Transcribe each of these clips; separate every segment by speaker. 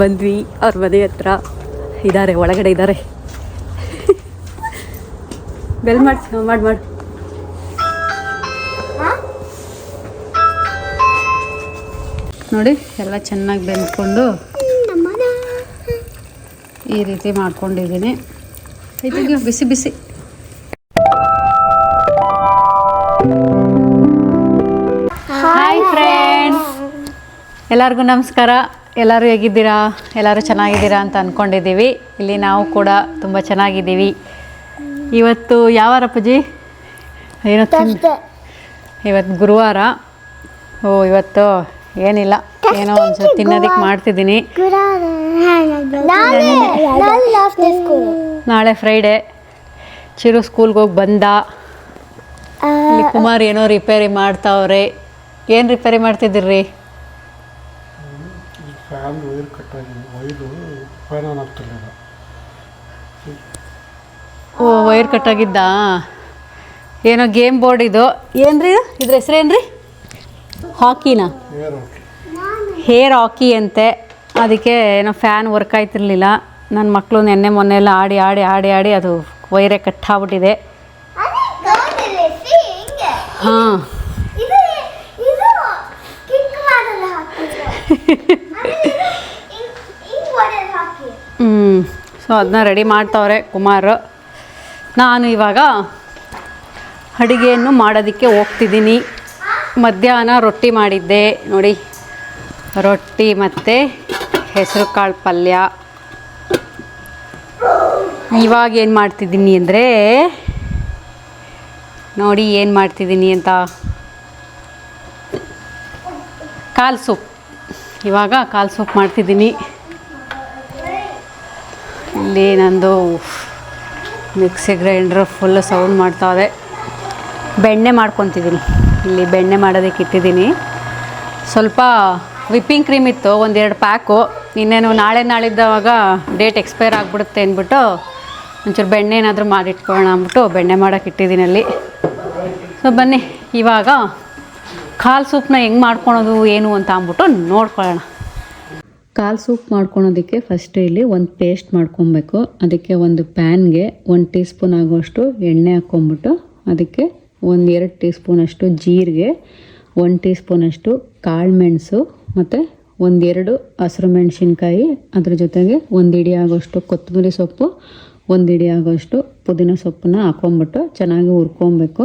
Speaker 1: ಬಂದ್ವಿ. ಅವ್ರ ಮನೆ ಹತ್ರ ಇದ್ದಾರೆ ಒಳಗಡೆ ಇದ್ದಾರೆ ಬೆಲ್ ಮಾಡಿ ಮಾಡಿ ಮಾಡಿ. ನೋಡಿ ಎಲ್ಲ ಚೆನ್ನಾಗಿ ಬೆಂದ್ಕೊಂಡು ಈ ರೀತಿ ಮಾಡ್ಕೊಂಡಿದ್ದೀನಿ. ಇದಕ್ಕೆ ಬಿಸಿ ಬಿಸಿ. ಹಾಯ್ ಫ್ರೆಂಡ್ಸ್ ಎಲ್ಲರಿಗೂ ನಮಸ್ಕಾರ. ಎಲ್ಲರೂ ಹೇಗಿದ್ದೀರಾ? ಎಲ್ಲರೂ ಚೆನ್ನಾಗಿದ್ದೀರಾ ಅಂತ ಅಂದ್ಕೊಂಡಿದ್ದೀವಿ ಇಲ್ಲಿ ನಾವು ಕೂಡ ತುಂಬ ಚೆನ್ನಾಗಿದ್ದೀವಿ. ಇವತ್ತು ಯಾವ ಅಪ್ಪಾಜಿ ಏನೋ ಇವತ್ತು ಗುರುವಾರ. ಓ ಇವತ್ತು ಏನಿಲ್ಲ. ಏನೋ ಒಂದು ಸ್ವಲ್ಪ ತಿನ್ನೋದಕ್ಕೆ ಮಾಡ್ತಿದ್ದೀನಿ. ನಾಳೆ ಫ್ರೈಡೆ ಚಿರು ಸ್ಕೂಲ್ಗೆ ಹೋಗಿ ಬಂದ. ಇಲ್ಲಿ ಕುಮಾರ್ ಏನೋ ರಿಪೇರಿ ಮಾಡ್ತಾವ್ರೆ. ಏನು ರಿಪೇರಿ ಮಾಡ್ತಿದ್ದೀರಿ?
Speaker 2: ಫ್ಯಾನ್ ವೈರ್ ಕಟ್ಟಾಗಿದೆ ವೈರು ಫ್ಯಾನ್ ಆನ್ ಆಗ್ತಿರ್ಲಿಲ್ಲ
Speaker 1: ಓ ವೈರ್ ಕಟ್ಟಾಗಿದ್ದ ಏನೋ ಗೇಮ್ ಬೋರ್ಡ್ ಇದು. ಏನ್ರಿ ಇದು? ಇದ್ರ ಹೆಸರೇನ್ರಿ ಹಾಕಿನಾ?
Speaker 2: ಏರ್ ಓಕೆ
Speaker 1: ಹೇರ್ ಹಾಕಿ ಅಂತೆ. ಅದಕ್ಕೆ ಏನೋ ಫ್ಯಾನ್ ವರ್ಕ್ ಆಯ್ತಿರ್ಲಿಲ್ಲ. ನನ್ನ ಮಕ್ಕಳು ನೆನ್ನೆ ಮೊನ್ನೆ ಎಲ್ಲ ಆಡಿ ಆಡಿ ಆಡಿ ಆಡಿ ಅದು ವೈರೇ ಕಟ್ಟಾಗ್ಬಿಟ್ಟಿದೆ ಹಾಂ. ಸೊ ಅದನ್ನ ರೆಡಿ ಮಾಡ್ತಾವ್ರೆ ಕುಮಾರ್. ನಾನು ಇವಾಗ ಅಡುಗೆಯನ್ನು ಮಾಡೋದಕ್ಕೆ ಹೋಗ್ತಿದ್ದೀನಿ. ಮಧ್ಯಾಹ್ನ ರೊಟ್ಟಿ ಮಾಡಿದ್ದೆ. ನೋಡಿ, ರೊಟ್ಟಿ ಮತ್ತು ಹೆಸರು ಕಾಳು ಪಲ್ಯ. ಇವಾಗ ಏನು ಮಾಡ್ತಿದ್ದೀನಿ ಅಂದರೆ, ನೋಡಿ ಏನು ಮಾಡ್ತಿದ್ದೀನಿ ಅಂತ. ಕಾಲು ಸೂಪ್. ಇವಾಗ ಕಾಲು ಸೂಪ್ ಮಾಡ್ತಿದ್ದೀನಿ. ಇಲ್ಲಿ ನಂದು ಮಿಕ್ಸಿ ಗ್ರೈಂಡ್ರ್ ಫುಲ್ ಸೌಂಡ್ ಮಾಡ್ತಾವೆ ಬೆಣ್ಣೆ ಮಾಡ್ಕೊತಿದ್ದೀನಿ. ಇಲ್ಲಿ ಬೆಣ್ಣೆ ಮಾಡೋದಕ್ಕೆ ಇಟ್ಟಿದ್ದೀನಿ. ಸ್ವಲ್ಪ ವಿಪ್ಪಿಂಗ್ ಕ್ರೀಮ್ ಇತ್ತು, ಒಂದೆರಡು ಪ್ಯಾಕು. ಇನ್ನೇನು ನಾಳೆ ನಾಳಿದ್ದವಾಗ ಡೇಟ್ ಎಕ್ಸ್ಪೈರ್ ಆಗಿಬಿಡುತ್ತೆ ಅಂದ್ಬಿಟ್ಟು ಒಂಚೂರು ಬೆಣ್ಣೆ ಏನಾದರೂ ಮಾಡಿಟ್ಕೊಳ್ಳೋಣ ಅಂದ್ಬಿಟ್ಟು ಬೆಣ್ಣೆ ಮಾಡೋಕೆ ಇಟ್ಟಿದ್ದೀನಿ ಅಲ್ಲಿ. ಸೊ ಬನ್ನಿ. ಇವಾಗ ಕಾಲು ಸೂಪ್ನ ಹೆಂಗೆ ಮಾಡ್ಕೊಳೋದು, ಏನು ಅಂತ ಅಂದ್ಬಿಟ್ಟು ನೋಡ್ಕೊಳ್ಳೋಣ. ಕಾಲು ಸೂಪ್ ಮಾಡ್ಕೊಳೋದಕ್ಕೆ ಫಸ್ಟ್ ಇಲ್ಲಿ ಒಂದು ಪೇಸ್ಟ್ ಮಾಡ್ಕೊಬೇಕು. ಅದಕ್ಕೆ ಒಂದು ಪ್ಯಾನ್ಗೆ ಒಂದು ಟೀ ಸ್ಪೂನ್ ಆಗೋಷ್ಟು ಎಣ್ಣೆ ಹಾಕ್ಕೊಂಬಿಟ್ಟು ಅದಕ್ಕೆ ಒಂದು ಎರಡು ಟೀ ಸ್ಪೂನಷ್ಟು ಜೀರಿಗೆ, ಒಂದು ಟೀ ಸ್ಪೂನಷ್ಟು ಕಾಳು ಮೆಣಸು ಮತ್ತು ಒಂದೆರಡು ಹಸಿರು ಮೆಣಸಿನ್ಕಾಯಿ. ಅದ್ರ ಜೊತೆಗೆ ಒಂದು ಇಡಿ ಆಗೋಷ್ಟು ಕೊತ್ತಂಬರಿ ಸೊಪ್ಪು, ಒಂದು ಇಡಿ ಆಗೋಷ್ಟು ಪುದೀನ ಸೊಪ್ಪನ್ನ ಹಾಕ್ಕೊಂಬಿಟ್ಟು ಚೆನ್ನಾಗಿ ಹುರ್ಕೊಬೇಕು.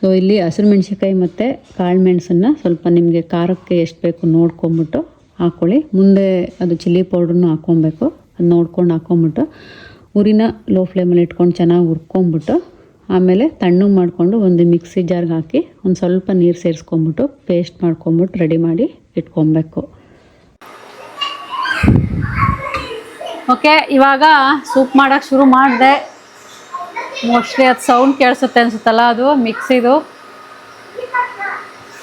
Speaker 1: ಸೊ ಇಲ್ಲಿ ಹಸಿರು ಮೆಣಸಿನ್ಕಾಯಿ ಮತ್ತು ಕಾಳು ಮೆಣಸನ್ನು ಸ್ವಲ್ಪ ನಿಮಗೆ ಖಾರಕ್ಕೆ ಎಷ್ಟು ಬೇಕು ನೋಡ್ಕೊಂಬಿಟ್ಟು ಹಾಕ್ಕೊಳ್ಳಿ ಮುಂದೆ ಅದು ಚಿಲ್ಲಿ ಪೌಡ್ರನ್ನು ಹಾಕ್ಕೊಬೇಕು. ಅದು ನೋಡ್ಕೊಂಡು ಹಾಕ್ಕೊಂಬಿಟ್ಟು ಉರಿನ ಲೋ ಫ್ಲೇಮಲ್ಲಿ ಇಟ್ಕೊಂಡು ಚೆನ್ನಾಗಿ ಹುರ್ಕೊಂಬಿಟ್ಟು ಆಮೇಲೆ ತಣ್ಣು ಮಾಡಿಕೊಂಡು ಒಂದು ಮಿಕ್ಸಿ ಜಾರ್ಗೆ ಹಾಕಿ ಒಂದು ಸ್ವಲ್ಪ ನೀರು ಸೇರಿಸ್ಕೊಂಬಿಟ್ಟು ಪೇಸ್ಟ್ ಮಾಡ್ಕೊಂಬಿಟ್ಟು ರೆಡಿ ಮಾಡಿ ಇಟ್ಕೊಬೇಕು. ಓಕೆ, ಇವಾಗ ಸೂಪ್ ಮಾಡೋಕ್ಕೆ ಶುರು ಮಾಡಿದೆ. ಮೋಸ್ಟ್ಲಿ ಅದು ಸೌಂಡ್ ಕೇಳಿಸುತ್ತೆ ಅನಿಸುತ್ತಲ್ಲ ಅದು, ಮಿಕ್ಸಿದು.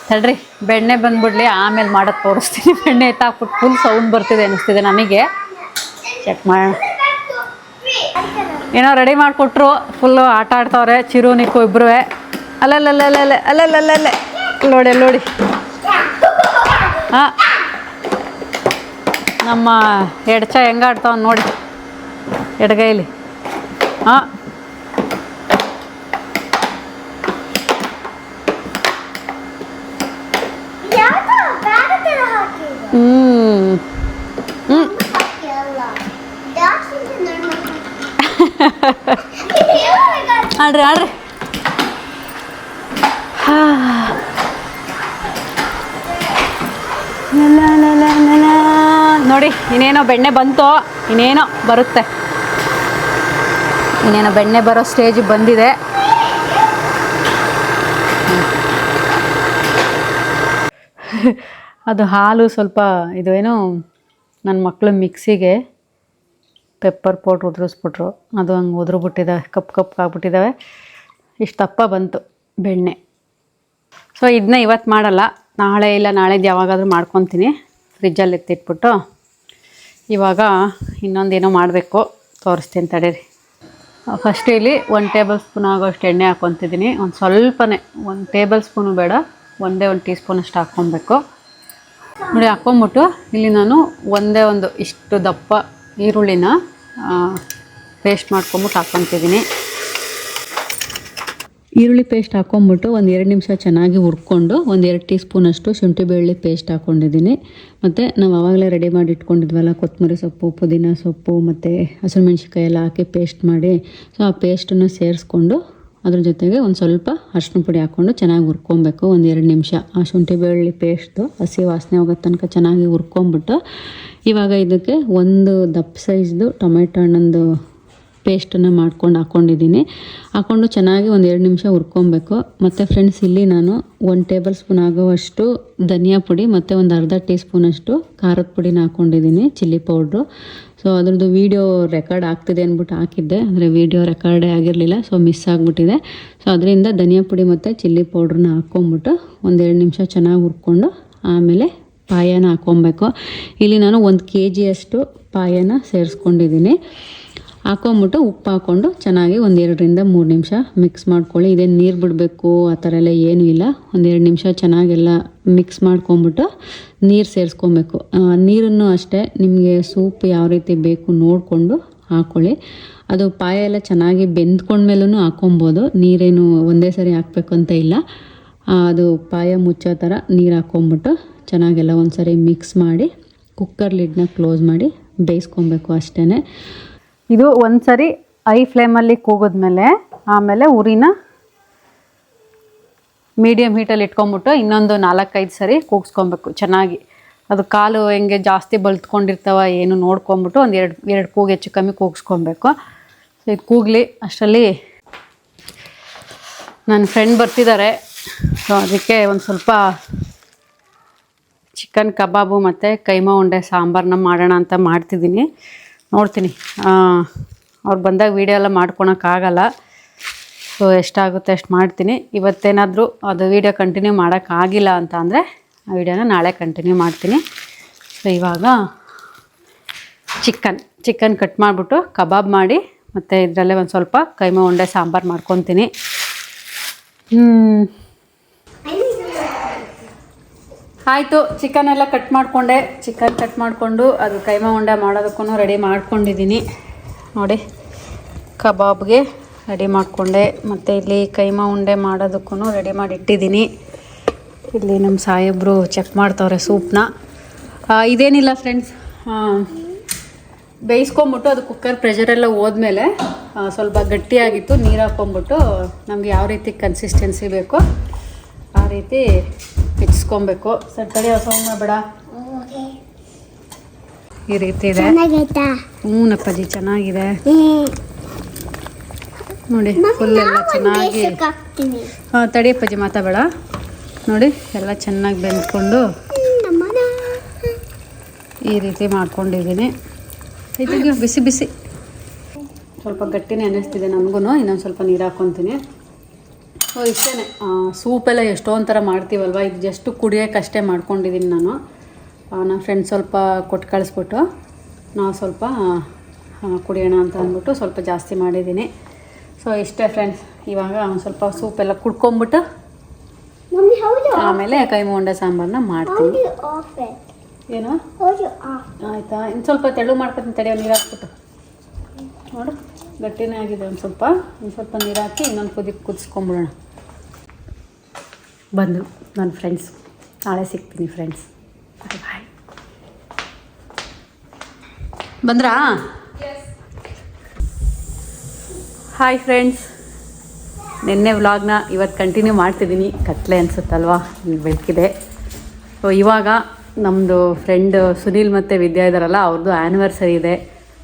Speaker 1: ತಡ್ರಿ ಬೆಣ್ಣೆ ಬಂದ್ಬಿಡ್ಲಿ, ಆಮೇಲೆ ಮಾಡೋದು ತೋರಿಸ್ತೀನಿ. ಬೆಣ್ಣೆ ಎತ್ತಾಕ್ಬಿಟ್ಟು ಫುಲ್ ಸೌಂಡ್ ಬರ್ತಿದೆ ಅನಿಸ್ತಿದೆ ನನಗೆ ಚೆಕ್ ಮಾಡೋಣ ಏನೋ ರೆಡಿ ಮಾಡಿಕೊಟ್ರು ಫುಲ್ಲು ಆಟ ಆಡ್ತಾವ್ರೆ, ಚಿರು, ನಿಕ್ಕು ಇಬ್ಬರು ಅಲ್ಲಲ್ಲಲ್ಲಲ್ಲೇ. ಅಲ್ಲಲ್ಲಲ್ಲೇ ನೋಡಿ ನೋಡಿ. ಹಾಂ. ನಮ್ಮ ಎಡ್ಚ ಹೆಂಗಾಡ್ತಾವ ನೋಡಿ, ಎಡಗೈಲಿ. ಹಾಂ ಹ್ಞೂ ಹ್ಞೂ ಆಡ್ರಿ ಆಡ್ರಿ. ನೋಡಿ ಇನ್ನೇನೋ ಬೆಣ್ಣೆ ಬಂತೋ ಇನ್ನೇನೋ ಬರುತ್ತೆ ಇನ್ನೇನೋ ಬೆಣ್ಣೆ ಬರೋ ಸ್ಟೇಜ್ ಬಂದಿದೆ. ಅದು ಹಾಲು ಸ್ವಲ್ಪ ಇದು ಏನೋ ನನ್ನ ಮಕ್ಕಳು ಮಿಕ್ಸಿಗೆ ಪೆಪ್ಪರ್ ಪೌಡ್ರ್ ಉದುರಿಸ್ಬಿಟ್ರು. ಅದು ಹಂಗೆ ಉದುರುಬಿಟ್ಟಿದ್ದಾವೆ ಕಪ್ ಕಪ್ ಆಗ್ಬಿಟ್ಟಿದ್ದಾವೆ ಇಷ್ಟು ದಪ್ಪ ಬಂತು ಬೆಣ್ಣೆ. ಸೊ ಇದನ್ನ ಇವತ್ತು ಮಾಡಲ್ಲ. ನಾಳೆ ಇಲ್ಲ, ನಾಳೆದು ಯಾವಾಗಾದರೂ ಮಾಡ್ಕೊತೀನಿ. ಫ್ರಿಜ್ಜಲ್ಲಿ ಎತ್ತಿಟ್ಬಿಟ್ಟು ಇವಾಗ ಇನ್ನೊಂದೇನೋ ಮಾಡಬೇಕು. ತೋರಿಸ್ತೀನಿ ತಡೀರಿ. ಫಸ್ಟ್ ಇಲ್ಲಿ ಒಂದು ಟೇಬಲ್ ಸ್ಪೂನ್ ಆಗೋಷ್ಟು ಎಣ್ಣೆ ಹಾಕ್ಕೊತಿದ್ದೀನಿ ಒಂದು ಸ್ವಲ್ಪನೇ, ಒಂದು ಟೇಬಲ್ ಸ್ಪೂನು ಬೇಡ. ಒಂದೇ ಒಂದು ಟೀ ಸ್ಪೂನ್ ಅಷ್ಟು ಹಾಕ್ಕೊಬೇಕು. ನೋಡಿ, ಹಾಕ್ಕೊಂಬಿಟ್ಟು ಇಲ್ಲಿ ನಾನು ಒಂದೇ ಒಂದು ಇಷ್ಟು ದಪ್ಪ ಈರುಳ್ಳಿನ ಪೇಸ್ಟ್ ಮಾಡ್ಕೊಂಬಿಟ್ಟು ಹಾಕ್ಕೊತಿದ್ದೀನಿ. ಈರುಳ್ಳಿ ಪೇಸ್ಟ್ ಹಾಕ್ಕೊಂಬಿಟ್ಟು ಒಂದು ಎರಡು ನಿಮಿಷ ಚೆನ್ನಾಗಿ ಹುರ್ಕೊಂಡು ಒಂದು ಎರಡು ಟೀ ಸ್ಪೂನಷ್ಟು ಶುಂಠಿ ಬೆಳ್ಳಿ ಪೇಸ್ಟ್ ಹಾಕ್ಕೊಂಡಿದ್ದೀನಿ. ಮತ್ತು ನಾವು ಆವಾಗಲೇ ರೆಡಿ ಮಾಡಿ ಇಟ್ಕೊಂಡಿದ್ವಲ್ಲ, ಕೊತ್ತಂಬರಿ ಸೊಪ್ಪು, ಪುದೀನ ಸೊಪ್ಪು, ಮತ್ತು ಹಸಿಮೆಣ್ಸಿಕಾಯಿ ಎಲ್ಲ ಹಾಕಿ ಪೇಸ್ಟ್ ಮಾಡಿ. ಸೊ ಆ ಪೇಸ್ಟನ್ನು ಸೇರಿಸ್ಕೊಂಡು ಅದ್ರ ಜೊತೆಗೆ ಒಂದು ಸ್ವಲ್ಪ ಅರ್ಶಿನ ಪುಡಿ ಹಾಕ್ಕೊಂಡು ಚೆನ್ನಾಗಿ ಹುರ್ಕೊಬೇಕು. ಒಂದು ಎರಡು ನಿಮಿಷ. ಆ ಶುಂಠಿ ಬೆಳ್ಳುಳ್ಳಿ ಪೇಸ್ಟು ಹಸಿ ವಾಸನೆ ಹೋಗೋ ತನಕ ಚೆನ್ನಾಗಿ ಹುರ್ಕೊಂಬಿಟ್ಟು ಇವಾಗ ಇದಕ್ಕೆ ಒಂದು ದಪ್ಪ ಸೈಜ್ದು ಟೊಮೆಟೊ ಹಣ್ಣೊಂದು ಪೇಸ್ಟನ್ನು ಮಾಡ್ಕೊಂಡು ಹಾಕ್ಕೊಂಡಿದ್ದೀನಿ ಹಾಕ್ಕೊಂಡು ಚೆನ್ನಾಗಿ ಒಂದು ಎರಡು ನಿಮಿಷ ಹುರ್ಕೊಬೇಕು. ಮತ್ತು ಫ್ರೆಂಡ್ಸ್, ಇಲ್ಲಿ ನಾನು ಒಂದು ಟೇಬಲ್ ಸ್ಪೂನ್ ಆಗೋವಷ್ಟು ಧನಿಯಾ ಪುಡಿ ಮತ್ತು ಒಂದು ಅರ್ಧ ಟೀ ಸ್ಪೂನಷ್ಟು ಖಾರದ ಪುಡಿನ ಹಾಕ್ಕೊಂಡಿದ್ದೀನಿ ಚಿಲ್ಲಿ ಪೌಡ್ರು. ಸೊ ಅದರದ್ದು ವೀಡಿಯೋ ರೆಕಾರ್ಡ್ ಆಗ್ತಿದೆ ಅಂದ್ಬಿಟ್ಟು ಹಾಕಿದ್ದೆ. ಅಂದರೆ ವೀಡಿಯೋ ರೆಕಾರ್ಡೇ ಆಗಿರಲಿಲ್ಲ ಸೊ ಮಿಸ್ ಆಗಿಬಿಟ್ಟಿದೆ. ಸೊ ಅದರಿಂದ ಧನಿಯಾ ಪುಡಿ ಮತ್ತು ಚಿಲ್ಲಿ ಪೌಡ್ರನ್ನ ಹಾಕ್ಕೊಂಬಿಟ್ಟು ಒಂದೆರಡು ನಿಮಿಷ ಚೆನ್ನಾಗಿ ಹುರ್ಕೊಂಡು ಆಮೇಲೆ ಪಾಯನ ಹಾಕ್ಕೊಬೇಕು ಇಲ್ಲಿ ನಾನು ಒಂದು ಕೆ ಜಿಯಷ್ಟು ಪಾಯನ ಸೇರಿಸ್ಕೊಂಡಿದ್ದೀನಿ. ಹಾಕೊಂಬಿಟ್ಟು ಉಪ್ಪು ಹಾಕ್ಕೊಂಡು ಚೆನ್ನಾಗಿ ಒಂದೆರಡರಿಂದ ಮೂರು ನಿಮಿಷ ಮಿಕ್ಸ್ ಮಾಡ್ಕೊಳ್ಳಿ. ಇದೇನು ನೀರು ಬಿಡಬೇಕು, ಆ ಥರ ಎಲ್ಲ ಏನೂ ಇಲ್ಲ. ಒಂದೆರಡು ನಿಮಿಷ ಚೆನ್ನಾಗೆಲ್ಲ ಮಿಕ್ಸ್ ಮಾಡ್ಕೊಂಬಿಟ್ಟು ನೀರು ಸೇರಿಸ್ಕೊಬೇಕು. ನೀರನ್ನು ಅಷ್ಟೇ ನಿಮಗೆ ಸೂಪ್ ಯಾವ ರೀತಿ ಬೇಕು ನೋಡಿಕೊಂಡು ಹಾಕ್ಕೊಳ್ಳಿ ಅದು ಪಾಯ ಎಲ್ಲ ಚೆನ್ನಾಗಿ ಬೆಂದ್ಕೊಂಡ್ಮೇಲೂ ಹಾಕ್ಕೊಬೋದು ನೀರೇನು ಒಂದೇ ಸರಿ ಹಾಕಬೇಕು ಅಂತ ಇಲ್ಲ. ಅದು ಪಾಯ ಮುಚ್ಚೋ ಥರ ನೀರು ಹಾಕ್ಕೊಂಬಿಟ್ಟು ಚೆನ್ನಾಗೆಲ್ಲ ಒಂದು ಮಿಕ್ಸ್ ಮಾಡಿ ಕುಕ್ಕರ್ ಲಿಡ್ನ ಕ್ಲೋಸ್ ಮಾಡಿ ಬೇಯಿಸ್ಕೊಬೇಕು ಅಷ್ಟೇ ಇದು ಒಂದು ಸರಿ ಐ ಫ್ಲೇಮಲ್ಲಿ ಕೂಗಿದ್ಮೇಲೆ ಆಮೇಲೆ ಉರಿನ ಮೀಡಿಯಮ್ ಹೀಟಲ್ಲಿ ಇಟ್ಕೊಂಬಿಟ್ಟು ಇನ್ನೊಂದು ನಾಲ್ಕೈದು ಸರಿ ಕೂಗಿಸ್ಕೊಬೇಕು ಚೆನ್ನಾಗಿ. ಅದು ಕಾಲು ಹೆಂಗೆ ಜಾಸ್ತಿ ಬಲ್ತ್ಕೊಂಡಿರ್ತಾವ ಏನು ನೋಡ್ಕೊಂಬಿಟ್ಟು ಒಂದು ಎರಡು ಎರಡು ಕೂಗು ಹೆಚ್ಚು ಕಮ್ಮಿ ಕೂಗಿಸ್ಕೊಬೇಕು. ಸೊ ಇದು ಕೂಗಲಿ, ಅಷ್ಟರಲ್ಲಿ ನನ್ನ ಫ್ರೆಂಡ್ ಬರ್ತಿದ್ದಾರೆ ಸೊ ಅದಕ್ಕೆ ಒಂದು ಸ್ವಲ್ಪ ಚಿಕನ್ ಕಬಾಬು ಮತ್ತು ಕೈಮಾ ಉಂಡೆ ಸಾಂಬಾರನ್ನ ಮಾಡೋಣ ಅಂತ ಮಾಡ್ತಿದ್ದೀನಿ. ನೋಡ್ತೀನಿ. ಅವ್ರು ಬಂದಾಗ ವೀಡಿಯೋ ಎಲ್ಲ ಮಾಡ್ಕೊಳಕ್ಕಾಗಲ್ಲ. ಸೊ ಎಷ್ಟಾಗುತ್ತೆ ಅಷ್ಟು ಮಾಡ್ತೀನಿ. ಇವತ್ತೇನಾದರೂ ಅದು ವೀಡಿಯೋ ಕಂಟಿನ್ಯೂ ಮಾಡೋಕ್ಕಾಗಿಲ್ಲ ಅಂತ ಅಂದರೆ ಆ ವೀಡಿಯೋನ ನಾಳೆ ಕಂಟಿನ್ಯೂ ಮಾಡ್ತೀನಿ. ಸೊ ಇವಾಗ ಚಿಕನ್ ಚಿಕನ್ ಕಟ್ ಮಾಡಿಬಿಟ್ಟು ಕಬಾಬ್ ಮಾಡಿ ಮತ್ತು ಇದರಲ್ಲೇ ಒಂದು ಸ್ವಲ್ಪ ಕೈಮ ಉಂಡೆ ಸಾಂಬಾರು ಮಾಡ್ಕೊತೀನಿ ಹ್ಞೂ ಆಯಿತು ಚಿಕನ್ ಎಲ್ಲ ಕಟ್ ಮಾಡಿಕೊಂಡೆ. ಚಿಕನ್ ಕಟ್ ಮಾಡಿಕೊಂಡು ಅದು ಕೈಮಾ ಉಂಡೆ ಮಾಡೋದಕ್ಕೂ ರೆಡಿ ಮಾಡ್ಕೊಂಡಿದ್ದೀನಿ. ನೋಡಿ, ಕಬಾಬ್ಗೆ ರೆಡಿ ಮಾಡಿಕೊಂಡೆ. ಮತ್ತು ಇಲ್ಲಿ ಕೈಮಾ ಉಂಡೆ ಮಾಡೋದಕ್ಕೂ ರೆಡಿ ಮಾಡಿಟ್ಟಿದ್ದೀನಿ. ಇಲ್ಲಿ ನಮ್ಮ ಸಾಹೇಬರು ಚೆಕ್ ಮಾಡ್ತವ್ರೆ ಸೂಪ್ನ. ಇದೇನಿಲ್ಲ ಫ್ರೆಂಡ್ಸ್ ಬೇಯಿಸ್ಕೊಂಬಿಟ್ಟು ಅದು ಕುಕ್ಕರ್ ಪ್ರೆಷರೆಲ್ಲ ಹೋದ್ಮೇಲೆ ಸ್ವಲ್ಪ ಗಟ್ಟಿಯಾಗಿತ್ತು, ನೀರು ಹಾಕ್ಕೊಂಬಿಟ್ಟು ನಮ್ಗೆ ಯಾವ ರೀತಿ ಕನ್ಸಿಸ್ಟೆನ್ಸಿ ಬೇಕೋ ಆ ರೀತಿ ಹೆಚ್ಚಿಸ್ಕೊಬೇಕು ಸರ್ ತಡಿ ಸೌಮ್ಯ ಬೇಡ. ಈ ರೀತಿ ಇದೆ. ಹ್ಞೂನಪ್ಪಾಜಿ ಚೆನ್ನಾಗಿದೆ. ನೋಡಿ ಫುಲ್ ಎಲ್ಲ ಚೆನ್ನಾಗಿ ಹಾಂ ತಡಿಯಪ್ಪಾಜಿ ಮಾತಾಬೇಡ. ನೋಡಿ ಎಲ್ಲ ಚೆನ್ನಾಗಿ ಬೆಂದ್ಕೊಂಡು ಈ ರೀತಿ ಮಾಡ್ಕೊಂಡಿದ್ದೀನಿ. ಇದಕ್ಕೆ ಬಿಸಿ ಬಿಸಿ. ಸ್ವಲ್ಪ ಗಟ್ಟಿನೇ ಅನ್ನಿಸ್ತಿದೆ ನನಗೂ ಇನ್ನೊಂದು ಸ್ವಲ್ಪ ನೀರು ಹಾಕ್ಕೊತೀನಿ. ಸೊ ಇಷ್ಟೇ ಸೂಪೆಲ್ಲ ಎಷ್ಟೊಂದು ಥರ ಮಾಡ್ತೀವಲ್ವ? ಇದು ಜಸ್ಟ್ ಕುಡಿಯೋಕ್ಕಷ್ಟೇ ಮಾಡ್ಕೊಂಡಿದ್ದೀನಿ ನಾನು. ನನ್ನ ಫ್ರೆಂಡ್ ಸ್ವಲ್ಪ ಕೊಟ್ಟು ಕಳಿಸ್ಬಿಟ್ಟು ನಾವು ಸ್ವಲ್ಪ ಕುಡಿಯೋಣ ಅಂತ ಅಂದ್ಬಿಟ್ಟು ಸ್ವಲ್ಪ ಜಾಸ್ತಿ ಮಾಡಿದ್ದೀನಿ. ಸೊ ಇಷ್ಟೇ ಫ್ರೆಂಡ್ಸ್ ಇವಾಗ ಒಂದು ಸ್ವಲ್ಪ ಸೂಪೆಲ್ಲ ಕುಡ್ಕೊಂಬಿಟ್ಟು ಆಮೇಲೆ ಕೈ ಮುಂಡೆ ಸಾಂಬಾರನ್ನ ಮಾಡ್ತೀನಿ. ಏನು? ಆಯಿತಾ? ಇನ್ನು ಸ್ವಲ್ಪ ತೆಳು ಮಾಡ್ಕೊತೀನಿ ತಡೆಯೋ ನೀರು ಹಾಕ್ಬಿಟ್ಟು. ನೋಡು ಗಟ್ಟಿನೇ ಆಗಿದೆ ಒಂದು ಸ್ವಲ್ಪ. ಒಂದು ಸ್ವಲ್ಪ ನೀರು ಹಾಕಿ ಇನ್ನೊಂದು ಕುದಿ ಕುದಿಸ್ಕೊಂಬಿಡೋಣ. ಬಂದು ನನ್ನ ಫ್ರೆಂಡ್ಸ್ ನಾಳೆ ಸಿಗ್ತೀನಿ ಫ್ರೆಂಡ್ಸ್ ಬಾಯ್ ಬಾಯ್ ಬಂದ್ರಾ? ಹಾಯ್ ಫ್ರೆಂಡ್ಸ್ ನಿನ್ನೆ ವ್ಲಾಗ್ನ ಇವತ್ತು ಕಂಟಿನ್ಯೂ ಮಾಡ್ತಿದ್ದೀನಿ. ಕತ್ಲೆ ಅನಿಸುತ್ತಲ್ವಾ? ಈಗ ಬೆಳಕಿದೆ ಸೊ ಇವಾಗ ನಮ್ಮದು ಫ್ರೆಂಡ್ ಸುನೀಲ್ ಮತ್ತು ವಿದ್ಯಾ ಇದ್ದಾರಲ್ಲ ಅವ್ರದ್ದು ಆ್ಯನಿವರ್ಸರಿ ಇದೆ.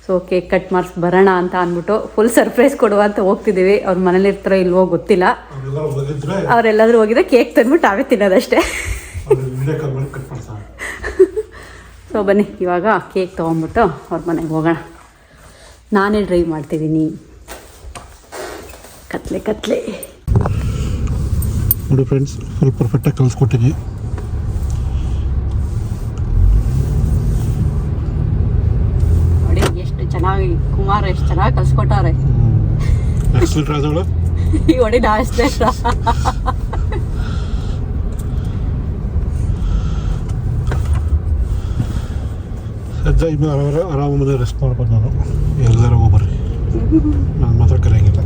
Speaker 1: ಸೊ ಕೇಕ್ ಕಟ್ ಮಾಡಿಸ್ ಬರೋಣ ಅಂತ ಅಂದ್ಬಿಟ್ಟು ಫುಲ್ ಸರ್ಪ್ರೈಸ್ ಕೊಡುವ ಅಂತ ಹೋಗ್ತಿದ್ದೀವಿ. ಅವ್ರ ಮನೇಲಿ ಇರ್ತಾರೋ ಇಲ್ವೋ ಗೊತ್ತಿಲ್ಲ. ಅವರೆಲ್ಲಾದ್ರೂ ಹೋಗಿದ್ರೆ ಕೇಕ್ ತಂದ್ಬಿಟ್ಟು ಅವೇ ತಿನ್ನೋದಷ್ಟೇ. ಸೊ ಬನ್ನಿ ಇವಾಗ ಕೇಕ್ ತೊಗೊಂಬಿಟ್ಟು ಅವ್ರ ಮನೆಗೆ ಹೋಗೋಣ. ನಾನೇ ಡ್ರೈವ್ ಮಾಡ್ತಿದ್ದೀನಿ. ಕತ್ಲೆ ಕತ್ಲೆ.
Speaker 2: ನೋಡಿ ಫ್ರೆಂಡ್ಸ್ ಫುಲ್ ಪರ್ಫೆಕ್ಟಾಗಿ ಕಲಿಸ್ಕೊಟ್ಟಿನಿ
Speaker 1: ನೋಡಿ ಎಷ್ಟು ಚೆನ್ನಾಗಿ ಕುಮಾರ್ ಎಷ್ಟು ಚೆನ್ನಾಗಿ ಕಲ್ಸ್ಕೊಟ್ಟವ್ರೆ.
Speaker 2: ನೆಕ್ಸ್ಟ್ ಲೀಟ್ರ್ ಆದವಳು
Speaker 1: ಈ ಒಡೆ ನಾಷ್ಟೇ
Speaker 2: ಸದ್ಯ ಇನ್ನು ಆರಾಮ ರೆಸ್ಟ್ ಮಾಡ್ಬೋದು ನಾನು. ಎಲ್ಲರೂ ಹೋಗ್ಬರ್ರಿ ನಾನು ಮಾತ್ರ ಕರೆಯಂಗಿಲ್ಲ.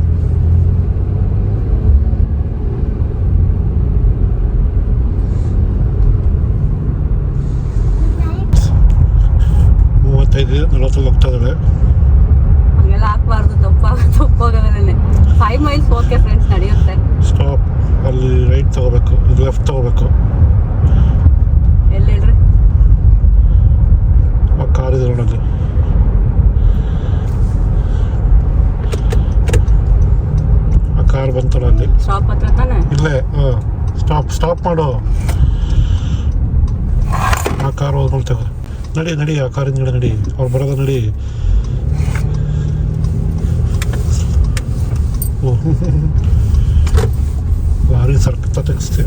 Speaker 2: ಮೂವತ್ತೈದು ನಲವತ್ತಲ್ಲಿ ಹೋಗ್ತಾ ಇದ್ದಾಳೆ.
Speaker 1: ಹಂಗೆಲ್ಲ ಹಾಕ್ಬಾರ್ದು ತಪ್ಪ ತಪ್ಪೋಗದೇ ಫೈವ್ ಮೈಲ್ಸ್ ಓಕೆ ಫ್ರೆಂಡ್ಸ್ ನಡೆಯುತ್ತೆ.
Speaker 2: ಸ್ಟಾಪ್ ಅಲ್ಲಿ ರೈಟ್ ತಗೋಬೇಕು ಲೆಫ್ಟ್ ತಗೋಬೇಕು.
Speaker 1: ಎಲ್ಲಿ ಹೇಳ್ರಿ?
Speaker 2: ಆ ಕಾರ್ ಇದೆ ನೋಡಲ್ಲಿ ಆ ಕಾರ್ ಬಂತಲ್ಲ ಅಲ್ಲಿ.
Speaker 1: ಶಾಪ್ ಹತ್ರ ತಾನೆ?
Speaker 2: ಇಲ್ಲೇ ಹಾಂ. ಸ್ಟಾಪ್ ಸ್ಟಾಪ್ ಮಾಡು. ಆ ಕಾರ್ ಹೋದ್ಮೇಲೆ ತಗೋ. ನಡಿ ನಡಿ ಆ ಕಾರಿಂದ ನಡಿ. ಅವ್ರು ಬರೋದ ನಡಿ. bu.
Speaker 1: Gari
Speaker 3: sarkıta teksti.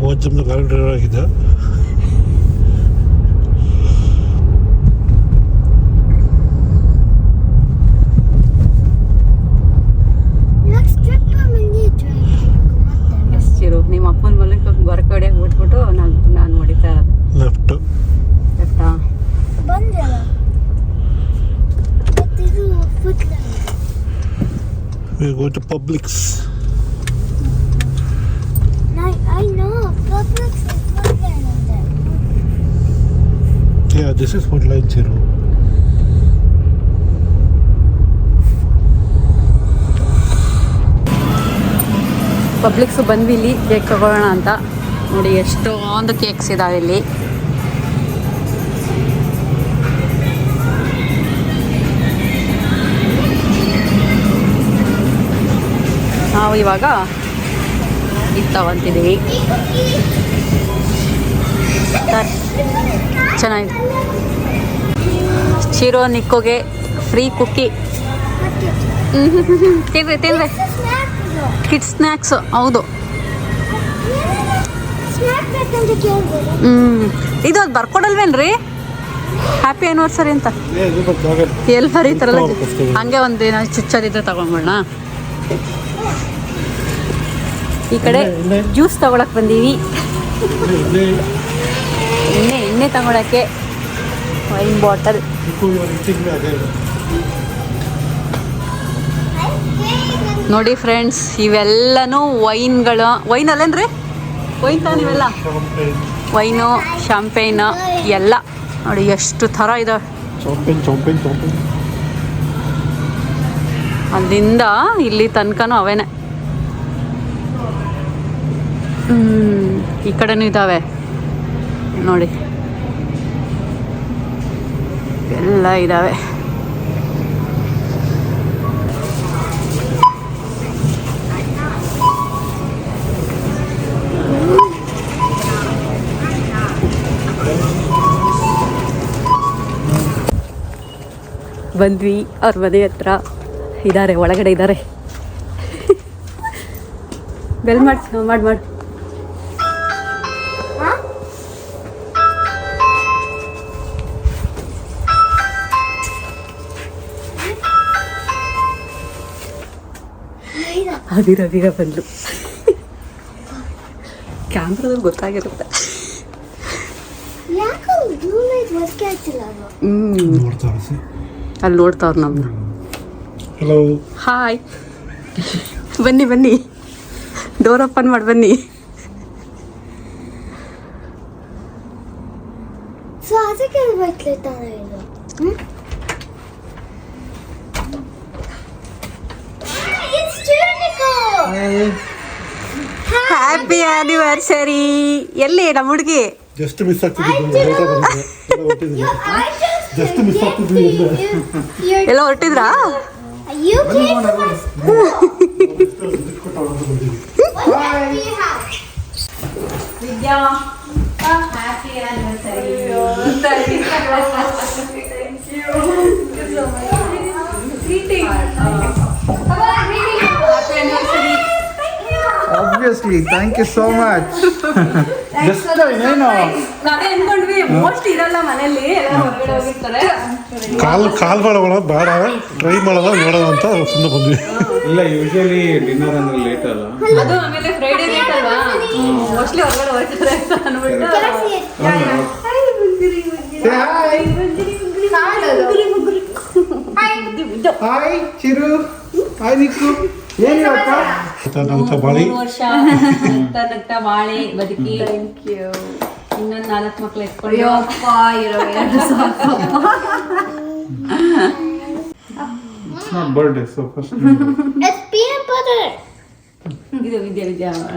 Speaker 3: Muazzamda gari
Speaker 2: rara gider. Yeah, this
Speaker 3: I, I know Publix is what line
Speaker 2: yeah this is food line zero
Speaker 1: Publix ಬಂದ್ವಿ ಇಲ್ಲಿ ಕೇಕ್ ತಗೊಳ್ಳೋಣ ಅಂತ. ನೋಡಿ ಎಷ್ಟೊಂದು ಕೇಕ್ಸ್ ಇದಾವೆ ಇಲ್ಲಿ. ನಾವು ಇವಾಗ ಇದು ತಗೊಂತಿದ್ದೀವಿ. ಚೆನ್ನಾಗಿದೆ. ಚಿರೋ ನಿಕ್ಕೋಗೆ ಫ್ರೀ ಕುಕ್ಕಿ. ತಿನ್ರಿ ತಿನ್ರಿ
Speaker 2: ಕಿಡ್.
Speaker 1: ಕಿಡ್ಸ್ ಸ್ನ್ಯಾಕ್ಸ್ ಹೌದು. ಹ್ಞೂ ಇದು ಅದು ಬರ್ಕೊಡಲ್ವೇನ್ರಿ? ಹ್ಯಾಪಿ ಆನಿವರ್ಸರಿ ಅಂತ. ಎಲ್ಲಿ ಬರೀತಾರಲ್ಲ. ಹಂಗೆ ಒಂದು ಏನೋ ಚುಚ್ಚದಿದ್ರೆ ತಗೊಂಡ್ಬಿಡೋಣ. ಈ ಕಡೆ. ಜ್ಯೂಸ್ ತಗೊಳಕ್ ಬಂದೀವಿ. ಎಣ್ಣೆ ಎಣ್ಣೆ ತಗೊಳಕ್ಕೆ ವೈನ್ ಬಾಟಲ್. ನೋಡಿ ಫ್ರೆಂಡ್ಸ್ ಇವೆಲ್ಲನೂ ವೈನ್ಗಳು ವೈನ್ ಅಲ್ಲೇನ್ರಿ? ವೈನ್ ತಾನೆ ಇವೆಲ್ಲ? ವೈನು ಶಾಂಪೇನ್ ಎಲ್ಲ. ನೋಡಿ ಎಷ್ಟು ಥರ ಇದಾವೆ ಅಲ್ಲಿಂದ ಇಲ್ಲಿ ತನಕನೂ ಅವೇನೆ. ಈ ಕಡೆನೂ ಇದ್ದಾವೆ ನೋಡಿ. ಎಲ್ಲ ಇದ್ದಾವೆ ಬಂದ್ವಿ, ಅವ್ರ ಮನೆ ಹತ್ರ ಇದ್ದಾರೆ ಒಳಗಡೆ ಇದ್ದಾರೆ ಬೆಲ್ ಮಾಡಿ ಮಾಡಿ ಮಾಡಿ ಅದಿರ ಅದಿರ ಬಂದ್ಲು. ಕ್ಯಾಮ್ರಾದಲ್ಲಿ ಗೊತ್ತಾಗಿರುತ್ತೆ. ಅಲ್ಲಿ ನೋಡ್ತಾವ್ರು ನಮ್ಮನ್ನ
Speaker 2: ಹಲೋ
Speaker 1: ಹಾಯ್ ಬನ್ನಿ ಬನ್ನಿ. ಡೋರ್ ಓಪನ್ ಮಾಡಿ ಬನ್ನಿ.
Speaker 3: ಸೊ ಅದಕ್ಕೆ ಅದು ಬೈಕ್ಲೆ ತಾನೇ ಇದು ಹ್ಮ್? It's Junico!
Speaker 1: ಹ್ಯಾಪಿ ಆನಿವರ್ಸರಿ ಎಲ್ಲಿ ನಮ್ಮ ಹುಡುಗಿ?
Speaker 2: ಜಸ್ಟ್ ಮಿಸ್ miss ಆಗ್ತಿದ್ವಿ ಇಲ್ಲೇ.
Speaker 3: You're,
Speaker 1: ಎಲ್ಲ ಹೊರಟಿದ್ರಾ?
Speaker 3: You
Speaker 4: Obviously, thank you so much ಇನ್ನೇನು
Speaker 1: ನಾವೇ ಅನ್ಕೊಂಡ್ವಿ ಮೋಸ್ಟ್ ಇರಲ್ಲ ಮನೇಲಿ ಎಲ್ಲ ಹೊರಗಡೆ ಹೋಗಿರ್ತಾರೆ.
Speaker 2: ಕಾಲ್ ಕಾಲ್ ಮಾಡೋಣ ಬೇಡ ಟ್ರೈ ಮಾಡೋಣ ನೋಡೋಣ ಅಂತ ಸುಮ್ಮನೆ ಬಂದ್ವಿ.
Speaker 4: ಇಲ್ಲ ಯೂಶಲಿ ಡಿನ್ನರ್ ಅಂದ್ರೆ ಲೇಟ್ ಅಲ್ಲ.
Speaker 1: ಅದು ಆಮೇಲೆ ಫ್ರೈಡೇ ಅಲ್ವಾ? ಮೋಸ್ಟ್ಲಿ ಹೊರಗಡೆ ಹೋಗ್ತಾರೆ ಅಂತ ಅನ್ಬಿಟ್ಟು.
Speaker 3: Hi,
Speaker 4: ಚಿರು. ಹಾಯ್ ನಿಕ್ಕು. ಏನ್
Speaker 2: ಬಾಳಿ.
Speaker 1: ಮೂರು ವರ್ಷ ನಗ್ತಾ ಬಾಳೆ ಬದುಕಿ. ಇನ್ನೊಂದು ನಾಲ್ಕು ಮಕ್ಳು
Speaker 4: It's not birthday, so first.
Speaker 3: It's peanut butter.
Speaker 1: ಇದು ವಿದ್ಯಾ ವಿದ್ಯಾ ಹತ್ರ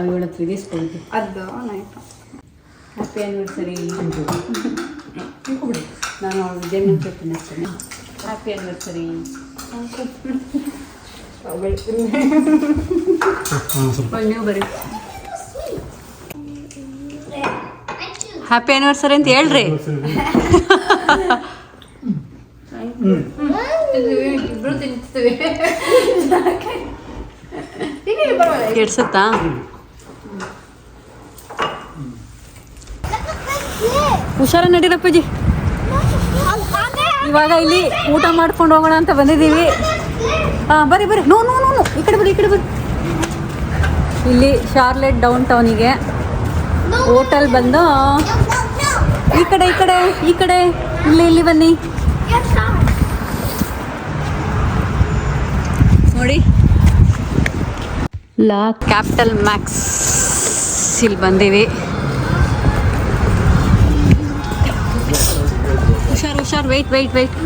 Speaker 5: ಅದು ಆಯ್ತು.
Speaker 1: ಹ್ಯಾಪಿ ಆನಿವರ್ಸರಿ ನಾನು ಅವಳ ವಿದ್ಯಾ ಜೊತೆ ಅಷ್ಟೇ. ಹ್ಯಾಪಿ ಆ್ಯನಿವರ್ಸರಿ ಹ್ಯಾಪಿ ಆನಿವರ್ಸರಿ ಅಂತ ಹೇಳ್ರಿ. ಕೆಡ್ಸುತ್ತಾ ಹುಷಾರ ನಡೀರಪ್ಪಾಜಿ ಇವಾಗ ಇಲ್ಲಿ ಊಟ ಮಾಡ್ಕೊಂಡು ಹೋಗೋಣ ಅಂತ ಬಂದಿದ್ದೀವಿ. ಹಾಂ ಬರ್ರಿ ಬರ್ರಿ. No no no no. ಈ ಕಡೆ ಬರ್ರಿ, ಈ ಕಡೆ ಇಲ್ಲಿ ಶಾರ್ಲೆಟ್ ಡೌನ್ ಟೌನಿಗೆ ಹೋಟೆಲ್ ಬಂದು ಈ ಕಡೆ ಈ ಕಡೆ ಈ ಕಡೆ. ಇಲ್ಲಿ ಇಲ್ಲಿ ಬನ್ನಿ. ನೋಡಿ. ಲಾ ಕ್ಯಾಪಿಟಲ್ ಮ್ಯಾಕ್ಸ್ ಇಲ್ಲಿ ಬಂದೀವಿ. ಹುಷಾರು ಹುಷಾರು wait wait wait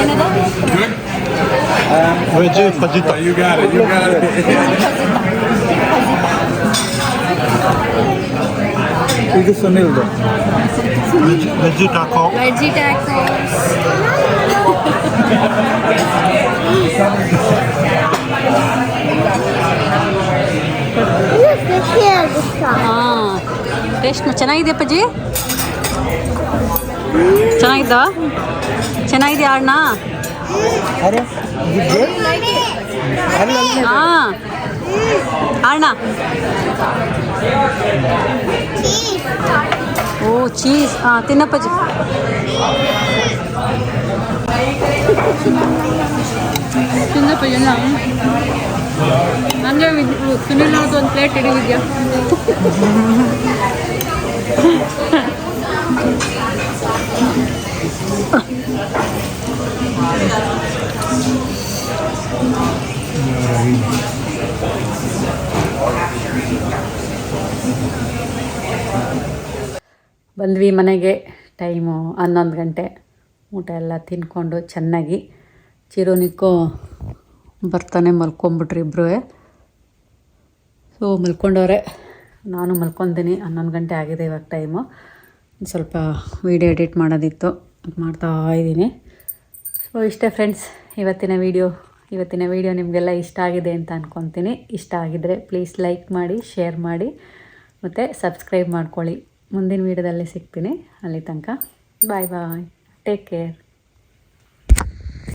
Speaker 1: ಏನದು
Speaker 2: veg fajita
Speaker 4: You got it, you got it. ಇದು ಸುನಿಲ್ದು
Speaker 2: veg taco
Speaker 5: veggie tacos
Speaker 3: Look, the here, the song.
Speaker 1: ಹಾಂ ಟೇಸ್ಟ್ ಚೆನ್ನಾಗಿದೆ ಅಪ್ಪಾಜಿ ಚೆನ್ನಾಗಿದ್ದ? ಚೆನ್ನಾಗಿದೆಯಾ ಅಣ್ಣ? ಹಾಂ. ಅಣ್ಣ. ಓ ಚೀಸ್. ಹಾಂ ತಿನ್ನಪ್ಪಾಜಿ ಹಂಗೆ ಸುನಿಲ್ ಅವ್ರದ್ದು ಒಂದು ಪ್ಲೇಟ್ ಹಿಡಿದಿದ್ಯಾ? ಬಂದ್ವಿ ಮನೆಗೆ ಟೈಮು ಹನ್ನೊಂದು ಗಂಟೆ. ಊಟ ಎಲ್ಲ ತಿನ್ಕೊಂಡು ಚೆನ್ನಾಗಿ. ಚಿರೋನಿಕ್ಕೂ ಬರ್ತಾನೆ ಮಲ್ಕೊಂಬಿಟ್ರಿ ಇಬ್ಬರೂ ಸೊ ಮಲ್ಕೊಂಡವ್ರೆ. ನಾನು ಮಲ್ಕೊತೀನಿ ಹನ್ನೊಂದು ಗಂಟೆ ಆಗಿದೆ ಇವಾಗ ಟೈಮು ಸ್ವಲ್ಪ ವೀಡಿಯೋ ಎಡಿಟ್ ಮಾಡೋದಿತ್ತು. ಮಾಡ್ತಾ ಇದ್ದೀನಿ. ಸೊ ಇಷ್ಟೇ ಫ್ರೆಂಡ್ಸ್ ಇವತ್ತಿನ ವೀಡಿಯೋ ಇವತ್ತಿನ ವಿಡಿಯೋ ನಿಮಗೆಲ್ಲ ಇಷ್ಟ ಆಗಿದೆ ಅಂತ ಅಂದ್ಕೊತೀನಿ ಇಷ್ಟ ಆಗಿದ್ರೆ ಪ್ಲೀಸ್ ಲೈಕ್ ಮಾಡಿ ಶೇರ್ ಮಾಡಿ, ಮತ್ತು ಸಬ್ಸ್ಕ್ರೈಬ್ ಮಾಡ್ಕೊಳ್ಳಿ. ಮುಂದಿನ ವೀಡಿಯೋದಲ್ಲಿ ಸಿಗ್ತೀನಿ. ಅಲ್ಲಿ ತನಕ ಬಾಯ್ ಬಾಯ್ ಟೇಕ್ ಕೇರ್